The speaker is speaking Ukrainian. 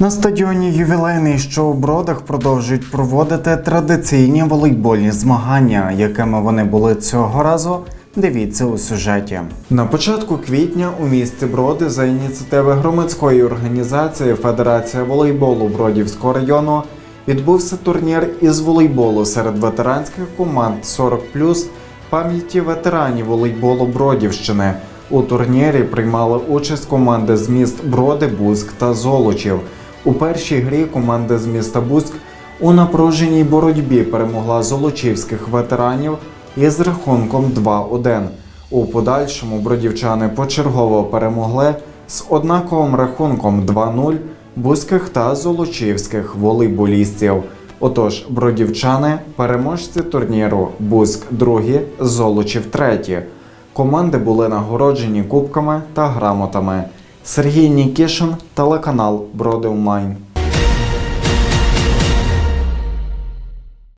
На стадіоні ювілейний, що у бродах продовжують проводити традиційні волейбольні змагання, якими вони були цього разу. Дивіться у сюжеті. На початку квітня у місті Броди за ініціативи громадської організації Федерація волейболу Бродівського району відбувся турнір із волейболу серед ветеранських команд 40 пам'яті ветеранів волейболу Бродівщини. У турнірі приймали участь команди з міст Броди, Бузьк та Золочів. У першій грі команда з міста Бузьк у напруженій боротьбі перемогла золочівських ветеранів із рахунком 2-1. У подальшому бродівчани почергово перемогли з однаковим рахунком 2-0 бузьких та золочівських волейболістів. Отож, бродівчани переможці турніру Бузьк другі, Золочів треті. Команди були нагороджені кубками та грамотами. Сергій Нікішин, телеканал Броди Онлайн.